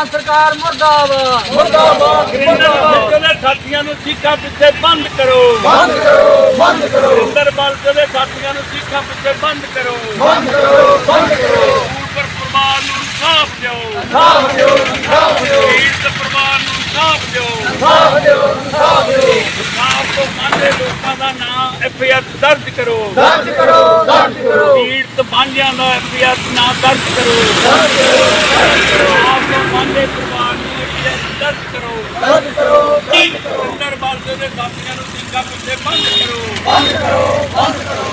ਮਾਨ ਸਰਕਾਰ ਮੁਰਦਾਬਾਦ। ਮੁਰਦਾਬਾਦ ਮੁਰਦਾਬਾਦ। ਦੇ ਸਾਥੀਆਂ ਨੂੰ ਸਿੱਖਾਂ ਪਿੱਛੇ ਬੰਦ ਕਰੋ। ਬੰਦ ਕਰੋ ਬੰਦ ਕਰੋ। ਸੁਰਿੰਦਰ ਬਾਲਕੇ ਦੇ ਸਾਥੀਆਂ ਨੂੰ ਸਿੱਖਾਂ ਪਿੱਛੇ ਬੰਦ ਕਰੋ। ਬੰਦ ਕਰੋ ਬੰਦ ਕਰੋ। ਉੱਪਰ ਪਰਿਵਾਰ ਨੂੰ ਸਾਫ਼ ਦਿਓ। ਸਾਫ਼ ਦਿਓ ਸਾਫ਼ ਦਿਓ। ਪੀੜਤ ਪਰਿਵਾਰ ਨੂੰ ਸਾਫ਼ ਦਿਓ। ਸਾਫ਼ ਦਿਓ ਸਾਫ਼ ਦਿਓ। ਸਾਫ਼ ਤੋਂ ਮੰਨੇ ਲੋਕਾਂ ਦਾ ਨਾਮ ਕਰੋ ਦਰਜ ਕਰੋ। ਦਰਜ ਕਰੋ। ਬਾਂਝਿਆਂ ਦਾ ਐਫਆਈਆਰ ਨਾ ਦਰਜ ਕਰੋ ਦਰਜ ਕਰੋ। ਸਾਫ਼ ਤੋਂ ਮੰਨੇ ਪਰਿਵਾਰ ਨੂੰ ਐਫਆਈਆਰ ਦਰਜ ਕਰੋ। ਦਰਜ ਕਰੋ ਦਰਜ ਕਰੋ। ਸੁਰਿੰਦਰ ਬਾਲਕੇ ਦੇ ਸਾਥੀਆਂ ਨੂੰ ਸਿੱਖਾਂ ਪਿੱਛੇ ਬੰਦ ਕਰੋ। ਬੰਦ ਕਰੋ ਬੰਦ ਕਰੋ।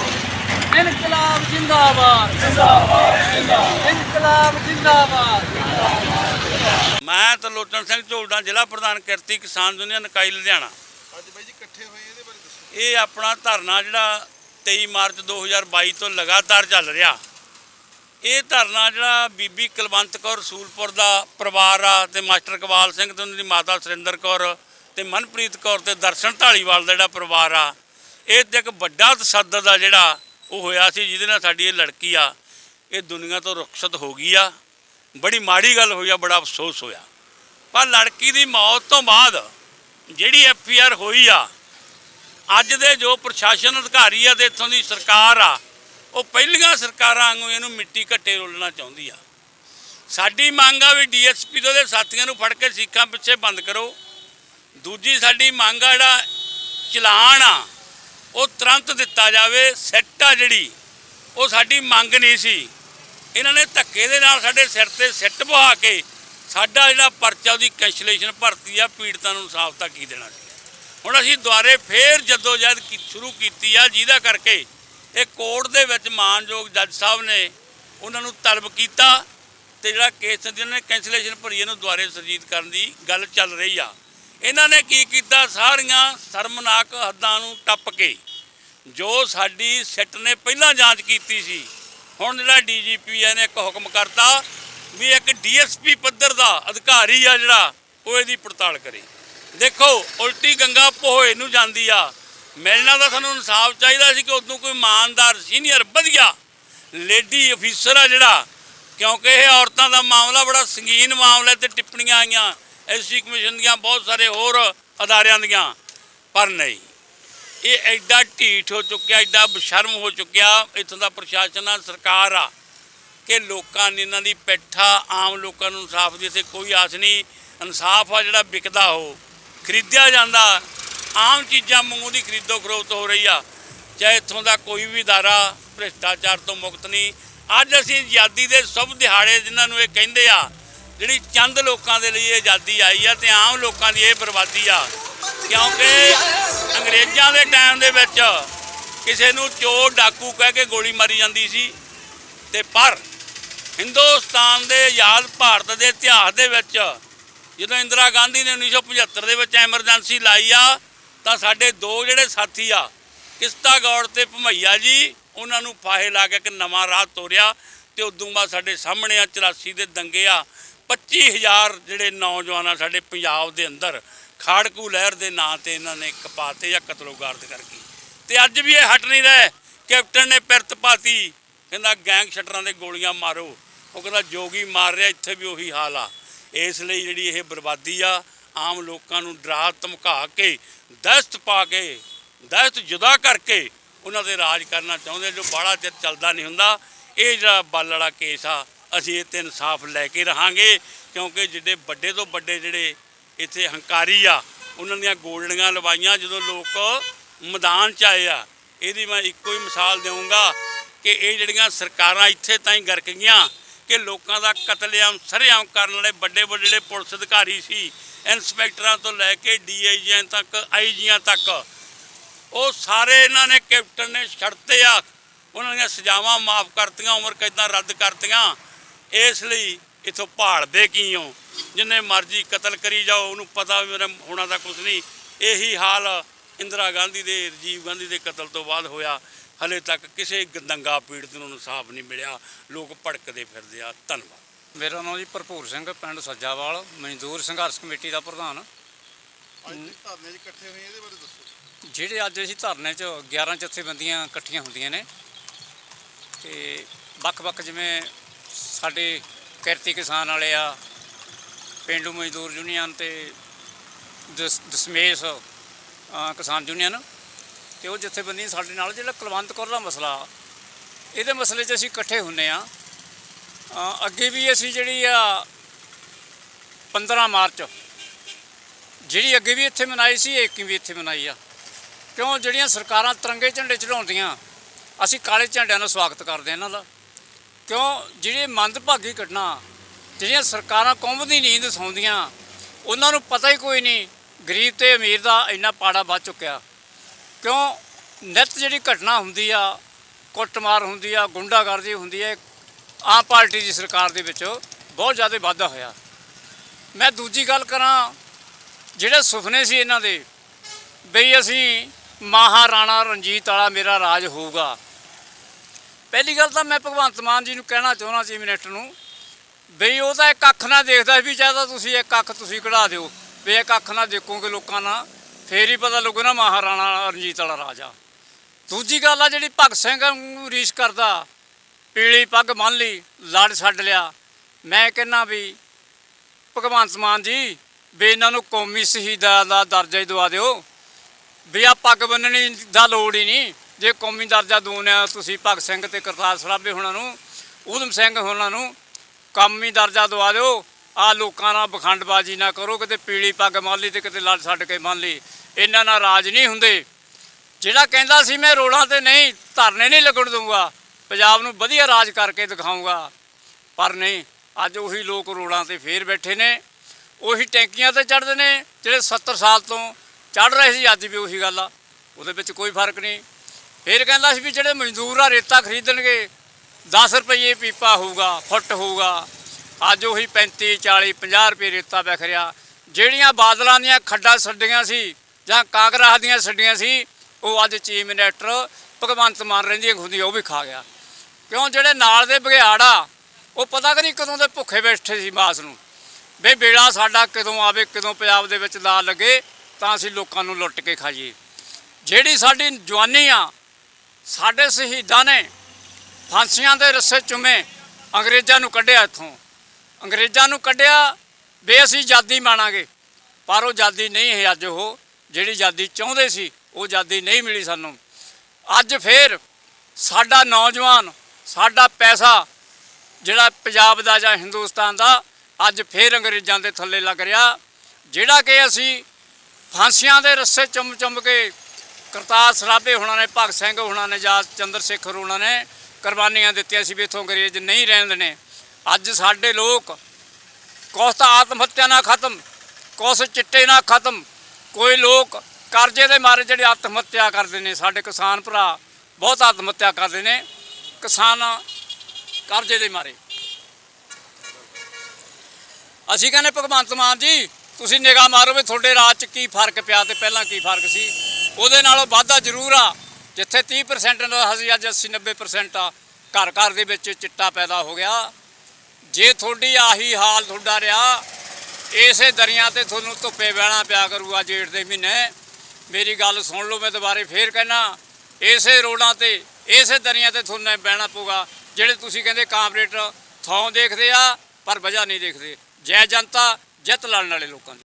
ਇਨਕਲਾਬ ਜਿੰਦਾਬਾਦ। ਜਿੰਦਾਬਾਦ ਇਨਕਲਾਬ ਜਿੰਦਾਬਾਦ। ਮੈਂ ਤਰਲੋਚਨ ਸਿੰਘ ਝੋਲਡਾ ਜ਼ਿਲ੍ਹਾ ਪ੍ਰਧਾਨ ਕਿਰਤੀ ਕਿਸਾਨ ਯੂਨੀਅਨ ਇਕਾਈ ਲੁਧਿਆਣਾ। ਅੱਜ ਬਾਈ ਜੀ ਇਕੱਠੇ ਹੋਏ ਇਹਦੇ ਬਾਰੇ ਦੱਸੋ। ਇਹ ਆਪਣਾ ਧਰਨਾ ਜਿਹੜਾ 23 ਮਾਰਚ 2022 ਤੋਂ ਲਗਾਤਾਰ ਚੱਲ ਰਿਹਾ। ਇਹ ਧਰਨਾ ਜਿਹੜਾ ਬੀਬੀ ਕੁਲਵੰਤ ਕੌਰ ਸੂਲਪੁਰ ਦਾ ਪਰਿਵਾਰ ਆ ਤੇ ਮਾਸਟਰ ਇਕਬਾਲ ਸਿੰਘ ਤੇ ਉਹਨਾਂ ਦੀ ਮਾਤਾ ਸੁਰਿੰਦਰ ਕੌਰ ਤੇ ਮਨਪ੍ਰੀਤ ਕੌਰ ਤੇ ਦਰਸ਼ਨ ਢਾਲੀਵਾਲ ਦਾ ਜਿਹੜਾ ਪਰਿਵਾਰ ਆ, ਇਹ ਤੇ ਇੱਕ ਵੱਡਾ ਤਸੱਦਦ ਆ ਜਿਹੜਾ ਉਹ ਹੋਇਆ ਸੀ, ਜਿਹਦੇ ਨਾਲ ਸਾਡੀ ਇਹ ਲੜਕੀ ਆ, ਇਹ ਦੁਨੀਆ ਤੋਂ ਰੁਖਸਤ ਹੋ ਗਈ ਆ। ਬੜੀ ਮਾੜੀ ਗੱਲ ਹੋਈ ਆ, ਬੜਾ ਅਫਸੋਸ ਹੋਇਆ। ਪਰ ਲੜਕੀ ਦੀ ਮੌਤ ਤੋਂ ਬਾਅਦ ਜਿਹੜੀ ਐਫ ਆਰ ਹੋਈ ਆ, ਅੱਜ ਦੇ ਜੋ ਪ੍ਰਸ਼ਾਸਨ ਅਧਿਕਾਰੀ ਆ ਤੇ ਇੱਥੋਂ ਦੀ ਸਰਕਾਰ ਆ ਉਹ ਪਹਿਲੀਆਂ ਸਰਕਾਰਾਂ ਵਾਂਗੂ ਇਹਨੂੰ ਮਿੱਟੀ ਘੱਟੇ ਰੋਲਣਾ ਚਾਹੁੰਦੀ ਆ। ਸਾਡੀ ਮੰਗ ਆ ਵੀ ਡੀਐਸਪੀ ਦੇ ਸਾਥੀਆਂ ਨੂੰ ਫੜ ਕੇ ਸਿੱਖਾਂ ਪਿੱਛੇ ਬੰਦ ਕਰੋ। ਦੂਜੀ ਸਾਡੀ ਮੰਗ ਆ ਜਿਹੜਾ ਚਲਾਨ ਆ, ਉਹ ਤੁਰੰਤ ਦਿੱਤਾ ਜਾਵੇ, ਸੈੱਟ ਆ ਜਿਹੜੀ, ਉਹ ਸਾਡੀ ਮੰਗ ਨਹੀਂ ਸੀ। ਇਹਨਾਂ ਨੇ ਧੱਕੇ ਦੇ ਨਾਲ ਸਾਡੇ ਸਿਰ ਤੇ ਸਿੱਟ ਬਹਾ ਕੇ ਸਾਡਾ ਜਿਹੜਾ ਪਰਚਾ ਉਹਦੀ ਕੈਂਸਲੇਸ਼ਨ ਭਰਤੀ ਆ, ਪੀੜਤਾਂ ਨੂੰ ਇਨਸਾਫ ਤਾਂ ਕੀ ਦੇਣਾ ਸੀ। ਹੁਣ ਅਸੀਂ ਦੁਆਰੇ ਫੇਰ ਜਦੋਜਹਿਦ ਕੀ, ਸ਼ੁਰੂ ਕੀਤੀ ਆ, ਜਿਹਦਾ ਕਰਕੇ ਇਹ ਕੋਰਟ ਦੇ ਵਿੱਚ ਮਾਨਯੋਗ ਜੱਜ ਸਾਹਿਬ ਨੇ ਉਹਨਾਂ ਨੂੰ ਤਲਬ ਕੀਤਾ ਤੇ ਜਿਹੜਾ ਕੇਸ ਜਿਹਨਾਂ ਨੇ ਕੈਂਸਲੇਸ਼ਨ ਭਰੀ ਇਹਨੂੰ ਦੁਬਾਰੇ ਸਰਜੀਤ ਕਰਨ ਦੀ ਗੱਲ ਚੱਲ ਰਹੀ ਆ। ਇਹਨਾਂ ਨੇ ਕੀ ਕੀਤਾ? ਸਾਰੀਆਂ ਸ਼ਰਮਨਾਕ ਹੱਦਾਂ ਨੂੰ ਟੱਪ ਕੇ ਜੋ ਸਾਡੀ ਸਿੱਟ ਨੇ ਪਹਿਲਾਂ ਜਾਂਚ ਕੀਤੀ ਸੀ, ਹੁਣ ਜਿਹੜਾ ਡੀਜੀਪੀ ਨੇ ਇੱਕ ਹੁਕਮ ਕਰਤਾ ਵੀ ਇੱਕ ਡੀਐਸਪੀ ਪੱਧਰ ਦਾ ਅਧਿਕਾਰੀ ਆ ਜਿਹੜਾ, ਉਹ ਇਹਦੀ ਪੜਤਾਲ ਕਰੇ। ਦੇਖੋ, ਉਲਟੀ ਗੰਗਾ ਪੋਹੇ ਨੂੰ ਜਾਂਦੀ ਆ। ਮਿਲਣਾ ਤਾਂ ਸਾਨੂੰ ਇਨਸਾਫ ਚਾਹੀਦਾ ਸੀ ਕਿ ਉਦੋਂ ਕੋਈ ਇਮਾਨਦਾਰ ਸੀਨੀਅਰ ਵਧੀਆ ਲੇਡੀ ਅਫੀਸਰ ਆ ਜਿਹੜਾ, ਕਿਉਂਕਿ ਇਹ ਔਰਤਾਂ ਦਾ ਮਾਮਲਾ ਬੜਾ ਸੰਗੀਨ ਮਾਮਲਾ ਤੇ ਟਿੱਪਣੀਆਂ ਆਈਆਂ, ਐਸਸੀ ਕਮਿਸ਼ਨ ਦੀਆਂ ਬਹੁਤ ਸਾਰੇ ਹੋਰ ਅਦਾਰਿਆਂ ਦੀਆਂ, ਪਰ ਨਹੀਂ। ਇਹ ਐਡਾ ਢੀਠ ਹੋ ਚੁੱਕਿਆ, ਐਡਾ ਬਸ਼ਰਮ ਹੋ ਚੁੱਕਿਆ ਇੱਥੋਂ ਦਾ ਪ੍ਰਸ਼ਾਸਨ ਆ, ਸਰਕਾਰ ਆ, ਕਿ ਲੋਕਾਂ ਨੇ ਇਹਨਾਂ ਦੀ ਪੈਠਾ ਆਮ ਲੋਕਾਂ ਨੂੰ ਇਨਸਾਫ ਦੀ, ਇੱਥੇ ਕੋਈ ਆਸ ਨਹੀਂ, ਇਨਸਾਫ ਆ ਜਿਹੜਾ ਵਿਕਦਾ ਹੋ, ਖਰੀਦਿਆ ਜਾਂਦਾ ਆਮ ਚੀਜ਼ਾਂ ਵਾਂਗੂ ਦੀ ਖਰੀਦੋ ਫਰੋਖਤ ਹੋ ਰਹੀ ਆ। ਚਾਹੇ ਇੱਥੋਂ ਦਾ ਕੋਈ ਵੀ ਅਦਾਰਾ ਭ੍ਰਿਸ਼ਟਾਚਾਰ ਤੋਂ ਮੁਕਤ ਨਹੀਂ। ਅੱਜ ਅਸੀਂ ਆਜ਼ਾਦੀ ਦੇ ਸਭ ਦਿਹਾੜੇ ਜਿਨ੍ਹਾਂ ਨੂੰ ਇਹ ਕਹਿੰਦੇ ਆ, ਜਿਹੜੀ ਚੰਦ ਲੋਕਾਂ ਦੇ ਲਈ ਇਹ ਆਜ਼ਾਦੀ ਆਈ ਆ ਤੇ ਆਮ ਲੋਕਾਂ ਦੀ ਇਹ ਬਰਬਾਦੀ ਆ। ਕਿਉਂਕਿ ਅੰਗਰੇਜ਼ਾਂ ਦੇ ਟਾਈਮ ਦੇ ਵਿੱਚ ਕਿਸੇ ਨੂੰ ਚੋਰ ਡਾਕੂ ਕਹਿ ਕੇ ਗੋਲੀ ਮਾਰੀ ਜਾਂਦੀ ਸੀ। ਤੇ ਪਰ ਹਿੰਦੁਸਤਾਨ ਦੇ ਆਜ਼ਾਦ ਭਾਰਤ ਦੇ ਇਤਿਹਾਸ ਦੇ ਵਿੱਚ ਜਦੋਂ ਇੰਦਰਾ ਗਾਂਧੀ ਨੇ 1975 ਦੇ ਵਿੱਚ ਐਮਰਜੈਂਸੀ ਲਾਈ ਆ ਤਾਂ ਸਾਡੇ ਦੋ ਜਿਹੜੇ ਸਾਥੀ ਆ, ਕਿਸਤਾ ਗੌੜ ਤੇ ਭਮਈਆ ਜੀ, ਉਹਨਾਂ ਨੂੰ ਫਾਹੇ ਲਾ ਕੇ ਇੱਕ ਨਵਾਂ ਰਾਹ ਤੋਰਿਆ ਤੇ ਉਦੋਂ ਬਾਅਦ ਸਾਡੇ ਸਾਹਮਣੇ ਆ 84 ਦੇ ਦੰਗੇ ਆ। 25000 ਜਿਹੜੇ ਨੌਜਵਾਨ ਆ ਸਾਡੇ ਪੰਜਾਬ ਦੇ ਅੰਦਰ, ਖਾੜਕੂ ਲਹਿਰ ਦੇ ਨਾਂ ਤੇ ਇਹਨਾਂ ਨੇ ਕਪਾਤੇ ਜਾਂ ਕਤਲੋਗਾਰਦ ਕਰਕੇ। ਤੇ ਅੱਜ ਵੀ ਇਹ ਹਟ ਨਹੀਂ ਰਹੇ। ਕੈਪਟਨ ਨੇ ਪਿਰਤ ਪਾਤੀ। ਕਹਿੰਦਾ, ਗੈਂਗ ਸ਼ਟਰਾਂ ਦੇ ਗੋਲੀਆਂ ਮਾਰੋ। ਉਹ ਕਹਿੰਦਾ, ਜੋਗੀ ਮਾਰ ਰਿਹਾ, ਇੱਥੇ ਵੀ ਉਹੀ ਹਾਲ ਆ। ਇਸ ਲਈ ਜਿਹੜੀ ਇਹ ਬਰਬਾਦੀ ਆ ਆਮ ਲੋਕਾਂ ਨੂੰ ਡਰਾ ਧਮਕਾ ਕੇ, ਦਹਿਸ਼ਤ ਪਾ ਕੇ, ਦਹਿਸ਼ਤ ਜੁਦਾ ਕਰਕੇ ਉਹਨਾਂ ਤੇ ਰਾਜ ਕਰਨਾ ਚਾਹੁੰਦੇ ਜੋ ਬਾਹਲਾ ਚਿਰ ਚੱਲਦਾ ਨਹੀਂ ਹੁੰਦਾ। ਇਹ ਜਿਹੜਾ ਬਲ ਵਾਲਾ ਕੇਸ ਆ, ਅਸੀਂ ਇਹ ਤੇ ਇਨਸਾਫ ਲੈ ਕੇ ਰਹਾਂਗੇ, ਕਿਉਂਕਿ ਜਿਹੜੇ ਵੱਡੇ ਤੋਂ ਵੱਡੇ ਜਿਹੜੇ ਇੱਥੇ ਹੰਕਾਰੀ ਆ, ਉਹਨਾਂ ਦੀਆਂ ਗੋਲਡੀਆਂ ਲਵਾਈਆਂ, ਜਦੋਂ ਲੋਕ ਮੈਦਾਨ 'ਚ ਆਏ ਆ, ਇਹਦੀ ਮੈਂ ਇੱਕੋ ਹੀ ਮਿਸਾਲ ਦੇਵਾਂਗਾ ਕਿ ਇਹ ਜਿਹੜੀਆਂ ਸਰਕਾਰਾਂ ਇੱਥੇ ਤਾਈਂ ਗਰਕ ਗਈਆਂ ਕਿ ਲੋਕਾਂ ਦਾ ਕਤਲੇਆਮ, ਸਰੇਆਮ ਕਰਨ ਵਾਲੇ ਵੱਡੇ ਵੱਡੇ ਜਿਹੜੇ ਪੁਲਿਸ ਅਧਿਕਾਰੀ ਸੀ ਇਨਸਪੈਕਟਰਾਂ ਤੋਂ ਲੈ ਕੇ ਡੀਆਈਜੀਆਂ ਤੱਕ, ਆਈਜੀਆਂ ਤੱਕ, ਉਹ ਸਾਰੇ ਇਹਨਾਂ ਨੇ ਕੈਪਟਨ ਨੇ ਛੱਡਤੇ ਆ ਉਹਨਾਂ ਦੀਆਂ ਸਜ਼ਾਵਾਂ ਮਾਫ ਕਰਤੀਆਂ, ਉਮਰ ਕੈਦਾਂ ਰੱਦ ਕਰਤੀਆਂ। ਇਸ ਲਈ ਇਥੋਂ ਭਾਲਦੇ ਕੀ ਹੋ? ਜਿੰਨੇ ਮਰਜ਼ੀ ਕਤਲ ਕਰੀ ਜਾਓ, ਉਹਨੂੰ ਪਤਾ ਵੀ ਮੇਰਾ ਹੋਣਾ ਤਾਂ ਕੁਝ ਨਹੀਂ। ਇਹੀ ਹਾਲ ਇੰਦਰਾ ਗਾਂਧੀ ਦੇ, ਰਾਜੀਵ ਗਾਂਧੀ ਦੇ ਕਤਲ ਤੋਂ ਬਾਅਦ ਹੋਇਆ। ਹਲੇ ਤੱਕ ਕਿਸੇ ਦੰਗਾ ਪੀੜਤ ਨੂੰ ਇਨਸਾਫ ਨਹੀਂ ਮਿਲਿਆ। ਲੋਕ ਭੜਕਦੇ ਫਿਰਦੇ ਆ। ਧੰਨਵਾਦ। ਮੇਰਾ ਨਾਮ ਜੀ ਭਰਪੂਰ ਸਿੰਘ ਪਿੰਡ ਸੱਜਾਵਾਲ ਮਜ਼ਦੂਰ ਸੰਘਰਸ਼ ਕਮੇਟੀ ਦਾ ਪ੍ਰਧਾਨ। ਅੱਜ ਦੇ ਧਰਨੇ 'ਚ ਇਕੱਠੇ ਹੋਏ ਇਹਦੇ ਬਾਰੇ ਦੱਸੋ। ਜਿਹੜੇ ਅੱਜ ਅਸੀਂ ਧਰਨੇ 'ਚ 11 ਜਥੇਬੰਦੀਆਂ ਇਕੱਠੀਆਂ ਹੁੰਦੀਆਂ ਨੇ ਤੇ ਵੱਖ-ਵੱਖ ਜਿਵੇਂ ਸਾਡੇ ਕਿਰਤੀ ਕਿਸਾਨ ਵਾਲੇ ਆ ਪਿੰਡੂ ਮਜ਼ਦੂਰ ਯੂਨੀਅਨ ਤੇ ਦਸ- ਦਸਮੇਸ਼ ਕਿਸਾਨ ਯੂਨੀਅਨ ਤੇ ਉਹ ਜਥੇਬੰਦੀਆਂ ਸਾਡੇ ਨਾਲ ਜਿਹੜਾ ਕੁਲਵੰਤ ਕੌਰ ਦਾ ਮਸਲਾ, ਇਹਦੇ ਮਸਲੇ 'ਚ ਅਸੀਂ ਇਕੱਠੇ ਹੁੰਨੇ ਆ। ਅੱਗੇ ਵੀ ਅਸੀਂ ਜਿਹੜੀ ਆ 15 ਮਾਰਚ, ਜਿਹੜੀ ਅੱਗੇ ਵੀ ਇੱਥੇ ਮਨਾਈ ਸੀ ਇੱਕ ਵੀ ਇੱਥੇ ਮਨਾਈ ਆ। ਕਿਉਂ? ਜਿਹੜੀਆਂ ਸਰਕਾਰਾਂ ਤਿਰੰਗੇ ਝੰਡੇ ਚੜਾਉਂਦੀਆਂ ਅਸੀਂ ਕਾਲੇ ਝੰਡਿਆਂ ਦਾ ਸਵਾਗਤ ਕਰਦੇ ਹਾਂ ਇਹਨਾਂ ਦਾ। ਕਿਉਂ? ਜਿਹੜੇ ਮੰਦਭਾਗੀ ਘਟਨਾ, ਜਿਹੜੀਆਂ ਸਰਕਾਰਾਂ ਕੌਮ ਦੀ ਨੀਂਦ ਸੌਂਦੀਆਂ, ਉਹਨਾਂ ਨੂੰ ਪਤਾ ਹੀ ਕੋਈ ਨਹੀਂ, ਗਰੀਬ ਤੇ ਅਮੀਰ ਦਾ ਇੰਨਾ ਪਾੜਾ ਵੱਧ ਚੁੱਕਿਆ। ਕਿਉਂ? ਨਿੱਤ ਜਿਹੜੀ ਘਟਨਾ ਹੁੰਦੀ ਆ, ਕੁੱਟਮਾਰ ਹੁੰਦੀ ਆ, ਗੁੰਡਾਗਰਦੀ ਹੁੰਦੀ ਹੈ ਆਮ ਪਾਰਟੀ ਦੀ ਸਰਕਾਰ ਦੇ ਵਿੱਚ ਬਹੁਤ ਜ਼ਿਆਦਾ ਵਾਧਾ ਹੋਇਆ। ਮੈਂ ਦੂਜੀ ਗੱਲ ਕਰਾਂ, ਜਿਹੜੇ ਸੁਪਨੇ ਸੀ ਇਹਨਾਂ ਦੇ, ਬਈ ਅਸੀਂ ਮਹਾਰਾਣਾ ਰਣਜੀਤ ਵਾਲਾ ਮੇਰਾ ਰਾਜ ਹੋਊਗਾ। ਪਹਿਲੀ ਗੱਲ ਤਾਂ ਮੈਂ ਭਗਵੰਤ ਮਾਨ ਜੀ ਨੂੰ ਕਹਿਣਾ ਚਾਹੁੰਦਾ ਸੀ ਮਿਨਿਸਟਰ ਨੂੰ, ਬਈ ਉਹ ਤਾਂ ਇੱਕ ਅੱਖ ਨਾਲ ਦੇਖਦਾ ਵੀ ਚਾਹਦਾ ਤੁਸੀਂ ਇੱਕ ਅੱਖ ਤੁਸੀਂ ਕਢਾ ਦਿਓ, ਵੀ ਇੱਕ ਅੱਖ ਨਾਲ ਦੇਖੋਗੇ ਲੋਕਾਂ ਨਾਲ। ਫੇਰ ਹੀ ਪਤਾ ਲੱਗੂ ਨਾ ਮਹਾਰਾਣਾ ਰਣਜੀਤ ਵਾਲਾ ਰਾਜਾ। ਦੂਜੀ ਗੱਲ ਆ ਜਿਹੜੀ ਭਗਤ ਸਿੰਘ ਨੂੰ ਰੀਸ ਕਰਦਾ, ਪੀਲੀ ਪੱਗ ਬੰਨ ਲਈ, ਲੜ ਛੱਡ ਲਿਆ। ਮੈਂ ਕਹਿੰਨਾ ਵੀ, ਭਗਵੰਤ ਮਾਨ ਜੀ, ਵੀ ਇਹਨਾਂ ਨੂੰ ਕੌਮੀ ਸ਼ਹੀਦਾਂ ਦਾ ਦਰਜਾ ਹੀ ਦਵਾ ਦਿਓ। ਵੀ ਆ ਪੱਗ ਬੰਨਣੀ ਦਾ ਲੋੜ ਹੀ ਨਹੀਂ। ਜੇ ਕੌਮੀ ਦਰਜਾ ਦੂਨੇ ਤੁਸੀਂ ਭਗਤ ਸਿੰਘ ਤੇ ਕਰਤਾਰ ਸਰਾਭੇ ਹੋਣਾ ਨੂੰ, ਊਧਮ ਸਿੰਘ ਹੋਣਾ ਨੂੰ, ਕੌਮੀ ਦਰਜਾ ਦਵਾ ਦਿਓ। ਆ ਲੋਕਾਂ ਨਾਲ ਬਖੰਡਬਾਜ਼ੀ ਨਾ ਕਰੋ, ਕਿਤੇ ਪੀਲੀ ਪੱਗ ਮੰਨ ਲਈ ਤੇ ਕਿਤੇ ਲੜ ਛੱਡ ਕੇ ਮੰਨ ਲਈ। ਇਹਨਾਂ ਨਾਲ ਰਾਜ ਨਹੀਂ ਹੁੰਦੇ। ਜਿਹੜਾ ਕਹਿੰਦਾ ਸੀ ਮੈਂ ਰੋੜਾਂ ਤੇ ਨਹੀਂ, ਧਰਨੇ ਨਹੀਂ ਲੱਗਣ ਦਊਂਗਾ। ਪੰਜਾਬ ਨੂੰ ਵਧੀਆ ਰਾਜ ਕਰਕੇ ਦਿਖਾਊਂਗਾ। ਪਰ ਨਹੀਂ, ਅੱਜ ਉਹੀ ਲੋਕ ਰੋੜਾਂ ਤੇ ਫੇਰ ਬੈਠੇ ਨੇ। ਉਹੀ ਟੈਂਕੀਆਂ ਤੇ ਚੜ੍ਹਦੇ ਨੇ, ਜਿਹੜੇ 70 ਸਾਲ ਤੋਂ ਚੜ੍ਹ ਰਹੇ ਸੀ, ਅੱਜ ਵੀ ਉਹੀ ਗੱਲ ਆ। ਉਹਦੇ ਵਿੱਚ ਕੋਈ ਫ਼ਰਕ ਨਹੀਂ। ਫੇਰ ਕਹਿੰਦਾ ਸੀ ਵੀ ਜਿਹੜੇ ਮਜ਼ਦੂਰ ਆ, ਰੇਤਾ ਖਰੀਦਣਗੇ 10 ਰੁਪਏ ਪੀਪਾ ਹੋਊਗਾ, ਫੁੱਟ ਹੋਊਗਾ। ਅੱਜ ਉਹੀ 35 40 50 ਰੁਪਏ ਰੇਤਾ ਵਿਕ ਰਿਹਾ। ਜਿਹੜੀਆਂ ਬਾਦਲਾਂ ਦੀਆਂ ਖੱਡਾਂ ਛੱਡੀਆਂ ਸੀ ਜਾਂ ਕਾਂਗਰਸ ਦੀਆਂ ਛੱਡੀਆਂ ਸੀ, ਉਹ ਅੱਜ ਚੀਫ ਮਿਨਿਸਟਰ ਭਗਵੰਤ ਮਾਨ ਰਹਿੰਦੀ ਹੁੰਦੀ ਉਹ ਵੀ ਖਾ ਗਿਆ। ਕਿਉਂ? ਜਿਹੜੇ ਨਾਲ ਦੇ ਬਘਿਆੜ ਆ ਉਹ ਪਤਾ ਕਿ ਨਹੀਂ ਕਦੋਂ ਦੇ ਭੁੱਖੇ ਬੈਠੇ ਸੀ ਮਾਸ ਨੂੰ। ਬਈ ਬੇੜਾ ਸਾਡਾ ਕਦੋਂ ਆਵੇ, ਕਦੋਂ ਪੰਜਾਬ ਦੇ ਵਿੱਚ ਲਾ ਲੱਗੇ, ਤਾਂ ਅਸੀਂ ਲੋਕਾਂ ਨੂੰ ਲੁੱਟ ਕੇ ਖਾਈਏ। ਜਿਹੜੀ ਸਾਡੀ ਜਵਾਨੀ ਆ, ਸਾਡੇ ਸ਼ਹੀਦਾਂ ਨੇ ਫਾਂਸੀਆਂ ਦੇ ਰੱਸੇ ਚੁੰਮੇ ਅੰਗਰੇਜ਼ਾਂ ਨੂੰ ਕੱਢਿਆ ਇੱਥੋਂ। ਅੰਗਰੇਜ਼ਾਂ ਨੂੰ ਕੱਢਿਆ, ਵੀ ਅਸੀਂ ਆਜ਼ਾਦੀ ਮਾਣਾਂਗੇ। ਪਰ ਉਹ ਆਜ਼ਾਦੀ ਨਹੀਂ ਹੈ ਅੱਜ ਉਹ, ਜਿਹੜੀ ਆਜ਼ਾਦੀ ਚਾਹੁੰਦੇ ਸੀ, ਉਹ ਆਜ਼ਾਦੀ ਨਹੀਂ ਮਿਲੀ ਸਾਨੂੰ। ਅੱਜ ਫੇਰ ਸਾਡਾ ਨੌਜਵਾਨ, ਸਾਡਾ ਪੈਸਾ, ਜਿਹੜਾ ਪੰਜਾਬ ਦਾ ਜਾਂ ਹਿੰਦੁਸਤਾਨ ਦਾ, ਅੱਜ ਫੇਰ ਅੰਗਰੇਜ਼ਾਂ ਦੇ ਥੱਲੇ ਲੱਗ ਰਿਹਾ। ਜਿਹੜਾ ਕਿ ਅਸੀਂ ਫਾਂਸੀਆਂ ਦੇ ਰੱਸੇ ਚੁੰਮ ਚੁੰਮ ਕੇ ਕਰਤਾਰ ਸਰਾਭੇ ਹੋਣਾ ਨੇ, ਭਗਤ ਸਿੰਘ ਹੁਣਾਂ ਨੇ ਜਾਂ ਚੰਦਰ ਸ਼ੇਖਰ ਹੋਣਾ ਨੇ ਕੁਰਬਾਨੀਆਂ ਦਿੱਤੀਆਂ ਸੀ ਵੀ ਇਥੋਂ ਅੰਗਰੇਜ਼ ਨਹੀਂ ਰਹਿਣ ਦੇਣੇ। ਅੱਜ ਸਾਡੇ ਲੋਕ ਕੁਛ ਤਾਂ ਆਤਮ ਹੱਤਿਆ ਨਾਲ ਖਤਮ, ਕੁਛ ਚਿੱਟੇ ਨਾਲ ਖਤਮ। ਕੋਈ ਲੋਕ ਕਰਜ਼ੇ ਦੇ ਮਾਰੇ ਜਿਹੜੇ ਆਤਮ ਹੱਤਿਆ ਕਰਦੇ ਨੇ, ਸਾਡੇ ਕਿਸਾਨ ਭਰਾ ਬਹੁਤ ਆਤਮ ਹੱਤਿਆ ਕਰਦੇ ਨੇ, ਕਿਸਾਨ ਕਰਜ਼ੇ ਦੇ ਮਾਰੇ। ਅਸੀਂ ਕਹਿੰਦੇ, ਭਗਵੰਤ ਮਾਨ ਜੀ, ਤੁਸੀਂ ਨਿਗਾਹ ਮਾਰੋ ਵੀ ਤੁਹਾਡੇ ਰਾਜ 'ਚ ਕੀ ਫ਼ਰਕ ਪਿਆ ਤੇ ਪਹਿਲਾਂ ਕੀ ਫ਼ਰਕ ਸੀ। ਉਹਦੇ ਨਾਲੋਂ ਵਾਧਾ ਜ਼ਰੂਰ ਆ, ਜਿੱਥੇ 30% ਦਾ ਸੀ, ਅੱਜ 80 90% ਆ। ਘਰ ਘਰ ਦੇ ਵਿੱਚ ਚਿੱਟਾ ਪੈਦਾ ਹੋ ਗਿਆ। ਜੇ ਤੁਹਾਡੀ ਆਹੀ ਹਾਲ ਤੁਹਾਡਾ ਰਿਹਾ, ਇਸੇ ਦਰਿਆ ਤੇ ਤੁਹਾਨੂੰ ਧੁੱਪੇ ਬਹਿਣਾ ਪਿਆ ਕਰੂਗਾ ਜੇਠ ਦੇ ਮਹੀਨੇ। ਮੇਰੀ ਗੱਲ ਸੁਣ ਲਓ, ਮੈਂ ਦੁਬਾਰੇ ਫੇਰ ਕਹਿਣਾ, ਇਸੇ ਰੋਡਾਂ ਤੇ, ਇਸੇ ਦਰਿਆ ਤੇ ਤੁਹਾਨੂੰ ਬਹਿਣਾ ਪਊਗਾ, ਜਿਹੜੇ ਤੁਸੀਂ ਕਹਿੰਦੇ ਕਾਮਰੇਟ ਥਾਂ ਦੇਖਦੇ ਆ, ਪਰ ਵਜ੍ਹਾ ਨਹੀਂ ਦੇਖਦੇ। ਜੈ ਜਨਤਾ, ਜਿੱਤ ਲੜਨ ਵਾਲੇ ਲੋਕਾਂ ਦੀ।